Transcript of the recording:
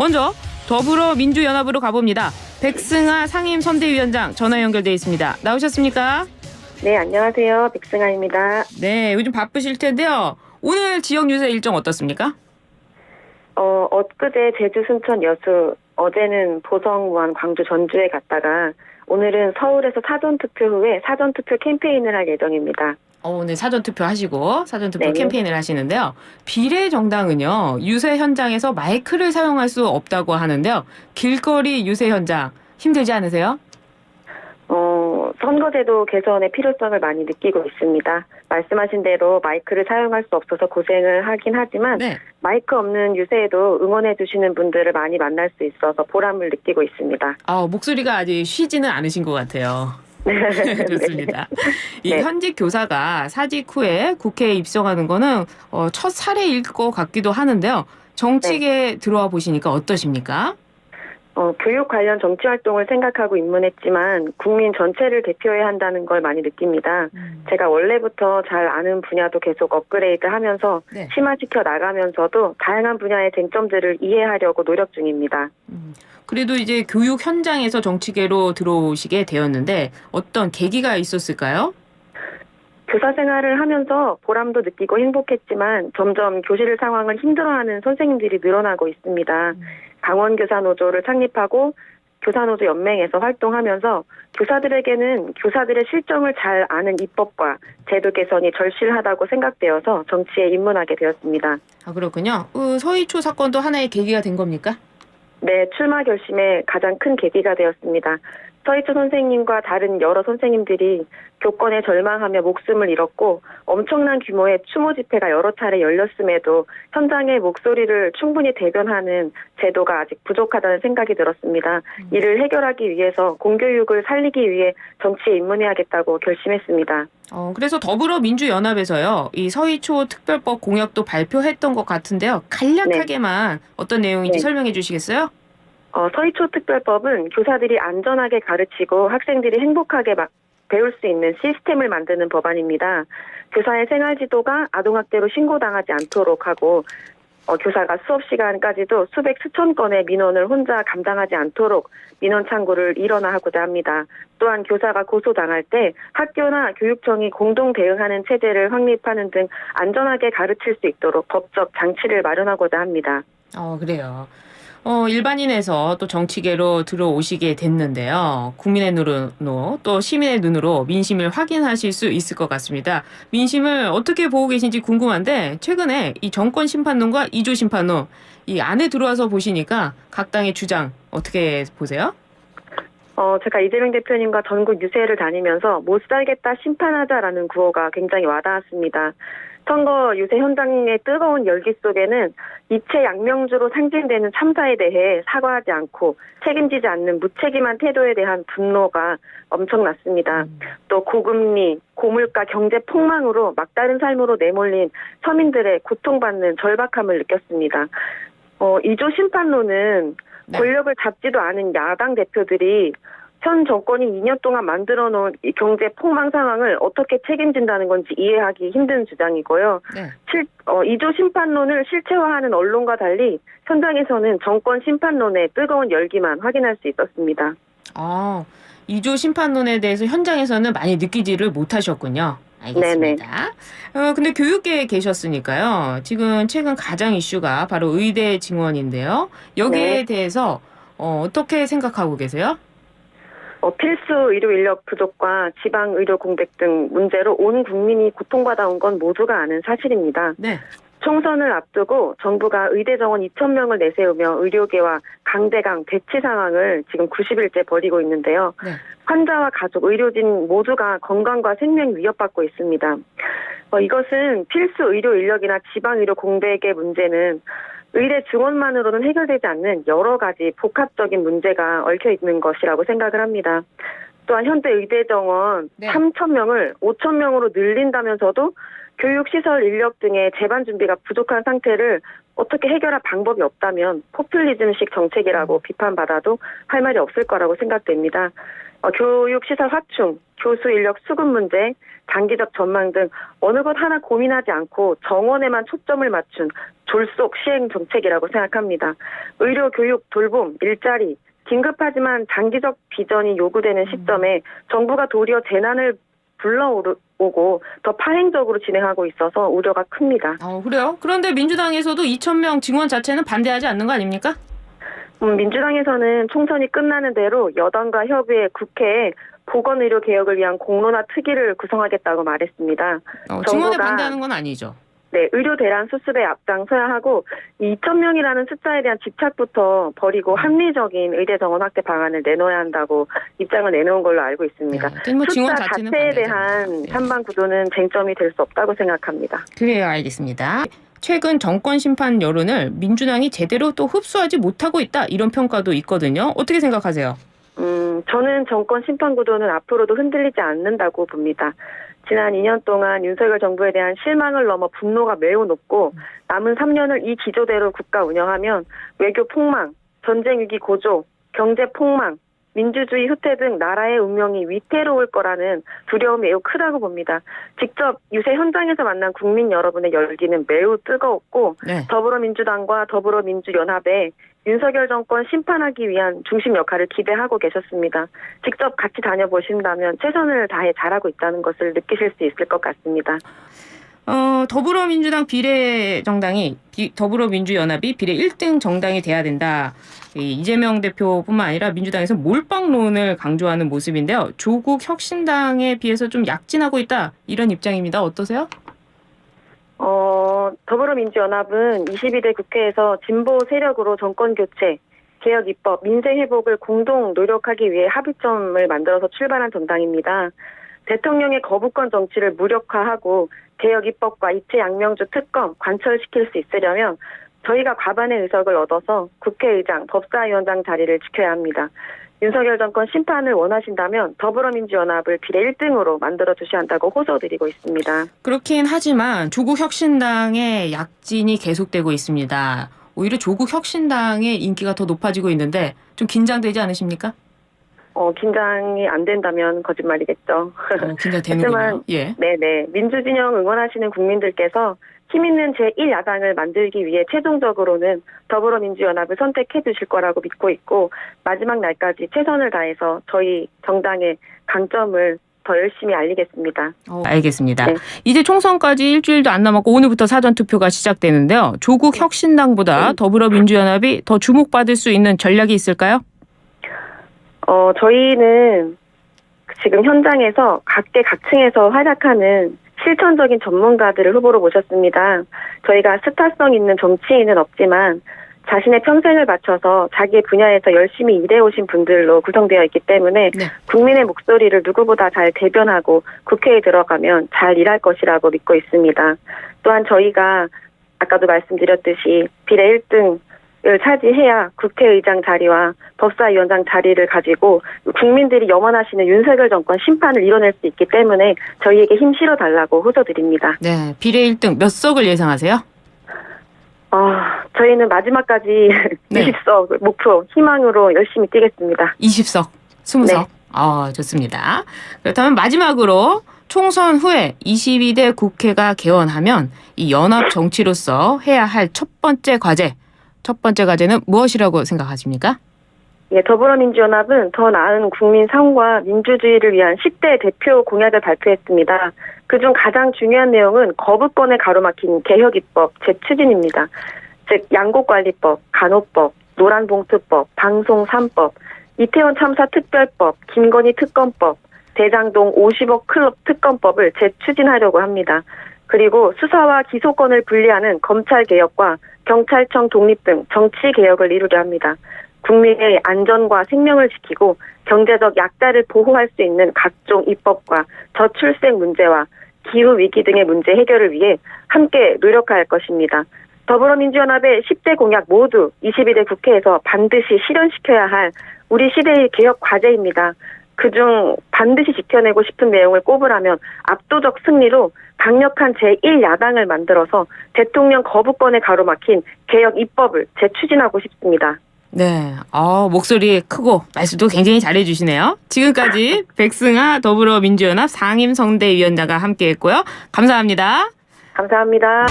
먼저 더불어민주연합으로 가봅니다. 백승아 상임 선대위원장 전화 연결돼 있습니다. 나오셨습니까? 네, 안녕하세요. 백승아입니다. 네, 요즘 바쁘실 텐데요. 오늘 지역 유세 일정 어떻습니까? 어, 엊그제 제주, 순천, 여수, 어제는 보성, 무안, 광주, 전주에 갔다가 오늘은 서울에서 사전투표 후에 사전투표 캠페인을 할 예정입니다. 어, 오늘 사전 투표 하시고 사전 투표 네. 캠페인을 하시는데요. 비례 정당은요 유세 현장에서 마이크를 사용할 수 없다고 하는데요. 길거리 유세 현장 힘들지 않으세요? 어, 선거제도 개선의 필요성을 많이 느끼고 있습니다. 말씀하신 대로 마이크를 사용할 수 없어서 고생을 하긴 하지만 네. 마이크 없는 유세에도 응원해 주시는 분들을 많이 만날 수 있어서 보람을 느끼고 있습니다. 아 목소리가 아직 쉬지는 않으신 것 같아요. 좋습니다. 이 네. 현직 교사가 사직 후에 국회에 입성하는 거는 어, 첫 사례일 것 같기도 하는데요. 정치계에 들어와 보시니까 어떠십니까? 어, 교육 관련 정치 활동을 생각하고 입문했지만 국민 전체를 대표해야 한다는 걸 많이 느낍니다. 제가 원래부터 잘 아는 분야도 계속 업그레이드 하면서 네. 심화시켜 나가면서도 다양한 분야의 쟁점들을 이해하려고 노력 중입니다. 음, 그래도 이제 교육 현장에서 정치계로 들어오시게 되었는데 어떤 계기가 있었을까요? 교사 생활을 하면서 보람도 느끼고 행복했지만 점점 교실 상황을 힘들어하는 선생님들이 늘어나고 있습니다. 강원 교사 노조를 창립하고 교사 노조 연맹에서 활동하면서 교사들에게는 교사들의 실정을 잘 아는 입법과 제도 개선이 절실하다고 생각되어서 정치에 입문하게 되었습니다. 아 그렇군요. 어, 서희초 사건도 하나의 계기가 된 겁니까? 네, 출마 결심에 가장 큰 계기가 되었습니다. 서희초 선생님과 다른 여러 선생님들이 교권에 절망하며 목숨을 잃었고 엄청난 규모의 추모 집회가 여러 차례 열렸음에도 현장의 목소리를 충분히 대변하는 제도가 아직 부족하다는 생각이 들었습니다. 이를 해결하기 위해서 공교육을 살리기 위해 정치에 입문해야겠다고 결심했습니다. 어, 그래서 더불어민주연합에서요, 이 서희초 특별법 공약도 발표했던 것 같은데요. 간략하게만 어떤 내용인지 네. 설명해 주시겠어요? 어, 서희초 특별법은 교사들이 안전하게 가르치고 학생들이 행복하게 막 배울 수 있는 시스템을 만드는 법안입니다. 교사의 생활 지도가 아동학대로 신고당하지 않도록 하고 어, 교사가 수업 시간까지도 수백 수천 건의 민원을 혼자 감당하지 않도록 민원 창구를 일원화하고자 합니다. 또한 교사가 고소당할 때 학교나 교육청이 공동 대응하는 체제를 확립하는 등 안전하게 가르칠 수 있도록 법적 장치를 마련하고자 합니다. 어, 그래요. 어, 일반인에서 또 정치계로 들어오시게 됐는데요. 국민의 눈으로 또 시민의 눈으로 민심을 확인하실 수 있을 것 같습니다. 민심을 어떻게 보고 계신지 궁금한데 최근에 이 정권 심판론과 이조 심판론 이 안에 들어와서 보시니까 각 당의 주장 어떻게 보세요? 어, 제가 이재명 대표님과 전국 유세를 다니면서 못 살겠다 심판하자라는 구호가 굉장히 와닿았습니다. 선거 유세 현장의 뜨거운 열기 속에는 이체 양명주로 상징되는 참사에 대해 사과하지 않고 책임지지 않는 무책임한 태도에 대한 분노가 엄청났습니다. 또 고금리, 고물가 경제 폭망으로 막다른 삶으로 내몰린 서민들의 고통받는 절박함을 느꼈습니다. 어, 이조 심판론은 네. 권력을 잡지도 않은 야당 대표들이 현 정권이 2년 동안 만들어 놓은 이 경제 폭망 상황을 어떻게 책임진다는 건지 이해하기 힘든 주장이고요. 네. 실, 어, 이조 심판론을 실체화하는 언론과 달리 현장에서는 정권 심판론의 뜨거운 열기만 확인할 수 있었습니다. 아, 이조 심판론에 대해서 현장에서는 많이 느끼지를 못하셨군요. 알겠습니다. 어, 근데 교육계에 계셨으니까요. 지금 최근 가장 이슈가 바로 의대 증원인데요. 여기에 네. 대해서 어, 어떻게 생각하고 계세요? 어, 필수 의료 인력 부족과 지방 의료 공백 등 문제로 온 국민이 고통받아온 건 모두가 아는 사실입니다. 네. 총선을 앞두고 정부가 의대 정원 2천 명을 내세우며 의료계와 강대강 대치 상황을 지금 90일째 벌이고 있는데요. 네. 환자와 가족, 의료진 모두가 건강과 생명이 위협받고 있습니다. 어, 이것은 필수 의료 인력이나 지방 의료 공백의 문제는 의대 증원만으로는 해결되지 않는 여러 가지 복합적인 문제가 얽혀 있는 것이라고 생각을 합니다. 또한 현대 의대 정원 네. 3천 명을 5천 명으로 늘린다면서도 교육 시설 인력 등의 제반 준비가 부족한 상태를 어떻게 해결할 방법이 없다면 포퓰리즘식 정책이라고 비판받아도 할 말이 없을 거라고 생각됩니다. 어, 교육 시설 확충, 교수 인력 수급 문제, 장기적 전망 등 어느 것 하나 고민하지 않고 정원에만 초점을 맞춘 졸속 시행 정책이라고 생각합니다. 의료, 교육, 돌봄, 일자리, 긴급하지만 장기적 비전이 요구되는 시점에 정부가 도리어 재난을 불러오고 더 파행적으로 진행하고 있어서 우려가 큽니다. 어, 그래요? 그런데 민주당에서도 2,000명 증원 자체는 반대하지 않는 거 아닙니까? 음, 민주당에서는 총선이 끝나는 대로 여당과 협의해 국회에 보건의료 개혁을 위한 공론화 특위를 구성하겠다고 말했습니다. 어, 증원에 정부가- 반대하는 건 아니죠. 네, 의료 대란 수습에 앞장서야 하고 2,000명이라는 숫자에 대한 집착부터 버리고 합리적인 의대 정원 확대 방안을 내놓아야 한다고 입장을 내놓은 걸로 알고 있습니다. 네, 뭐 숫자 자체에 대한 거죠. 찬반 구도는 쟁점이 될 수 없다고 생각합니다. 그래요, 알겠습니다. 최근 정권 심판 여론을 민주당이 제대로 또 흡수하지 못하고 있다 이런 평가도 있거든요. 어떻게 생각하세요? 음, 저는 정권 심판 구도는 앞으로도 흔들리지 않는다고 봅니다. 지난 2년 동안 윤석열 정부에 대한 실망을 넘어 분노가 매우 높고 남은 3년을 이 기조대로 국가 운영하면 외교 폭망, 전쟁 위기 고조, 경제 폭망, 민주주의 후퇴 등 나라의 운명이 위태로울 거라는 두려움이 매우 크다고 봅니다. 직접 유세 현장에서 만난 국민 여러분의 열기는 매우 뜨거웠고 네. 더불어민주당과 더불어민주연합에 윤석열 정권 심판하기 위한 중심 역할을 기대하고 계셨습니다. 직접 같이 다녀보신다면 최선을 다해 잘하고 있다는 것을 느끼실 수 있을 것 같습니다. 어, 더불어민주당 비례 정당이 비- 더불어민주연합이 비례 1등 정당이 돼야 된다. 이 이재명 대표뿐만 아니라 민주당에서 몰빵론을 강조하는 모습인데요. 조국 혁신당에 비해서 좀 약진하고 있다 이런 입장입니다. 어떠세요? 어, 더불어민주연합은 22대 국회에서 진보 세력으로 정권 교체, 개혁 입법, 민생 회복을 공동 노력하기 위해 합의점을 만들어서 출발한 정당입니다. 대통령의 거부권 정치를 무력화하고 개혁 입법과 이체 양명주 특검 관철시킬 수 있으려면 저희가 과반의 의석을 얻어서 국회의장, 법사위원장 자리를 지켜야 합니다. 윤석열 정권 심판을 원하신다면 더불어민주연합을 비례 1등으로 만들어 주셔야 한다고 호소드리고 있습니다. 그렇긴 하지만 조국 혁신당의 약진이 계속되고 있습니다. 오히려 조국 혁신당의 인기가 더 높아지고 있는데 좀 긴장되지 않으십니까? 어, 긴장이 안 된다면 거짓말이겠죠. 어, 긴장되는군요. 하지만- 예. 네네. 민주진영 응원하시는 국민들께서 힘 있는 제1야당을 만들기 위해 최종적으로는 더불어민주연합을 선택해 주실 거라고 믿고 있고, 마지막 날까지 최선을 다해서 저희 정당의 강점을 더 열심히 알리겠습니다. 어, 알겠습니다. 네. 이제 총선까지 일주일도 안 남았고 오늘부터 사전 투표가 시작되는데요. 조국 네. 혁신당보다 더불어민주연합이 더 주목받을 수 있는 전략이 있을까요? 어, 저희는 지금 현장에서 각계 각층에서 활약하는 실천적인 전문가들을 후보로 모셨습니다. 저희가 스타성 있는 정치인은 없지만 자신의 평생을 바쳐서 자기 분야에서 열심히 일해오신 분들로 구성되어 있기 때문에 네. 국민의 목소리를 누구보다 잘 대변하고 국회에 들어가면 잘 일할 것이라고 믿고 있습니다. 또한 저희가 아까도 말씀드렸듯이 비례 1등을 차지해야 국회의장 자리와 법사위원장 자리를 가지고 국민들이 염원하시는 윤석열 정권 심판을 이뤄낼 수 있기 때문에 저희에게 힘 실어 달라고 호소드립니다. 네. 비례 1등 몇 석을 예상하세요? 어, 저희는 마지막까지 네. 20석 목표 희망으로 열심히 뛰겠습니다. 20석, 20석. 네. 아, 좋습니다. 그렇다면 마지막으로 총선 후에 22대 국회가 개원하면 이 연합 정치로서 해야 할 첫 번째 과제, 첫 번째 과제는 무엇이라고 생각하십니까? 예, 더불어민주연합은 더 나은 국민 삶과 민주주의를 위한 10대 대표 공약을 발표했습니다. 그중 가장 중요한 내용은 거부권에 가로막힌 개혁 입법 재추진입니다. 즉 양곡관리법, 간호법, 노란봉투법, 방송 3법, 이태원 참사 특별법, 김건희 특검법, 대장동 50억 클럽 특검법을 재추진하려고 합니다. 그리고 수사와 기소권을 분리하는 검찰 개혁과 경찰청 독립 등 정치 개혁을 이루려 합니다. 국민의 안전과 생명을 지키고 경제적 약자를 보호할 수 있는 각종 입법과 저출생 문제와 기후 위기 등의 문제 해결을 위해 함께 노력할 것입니다. 더불어민주연합의 10대 공약 모두 22대 국회에서 반드시 실현시켜야 할 우리 시대의 개혁 과제입니다. 그중 반드시 지켜내고 싶은 내용을 꼽으라면 압도적 승리로 강력한 제1야당을 만들어서 대통령 거부권에 가로막힌 개혁 입법을 재추진하고 싶습니다. 네. 어, 목소리 크고 말씀도 굉장히 잘해 주시네요. 지금까지 백승아 더불어민주연합 상임성대위원장과 함께 했고요. 감사합니다. 감사합니다.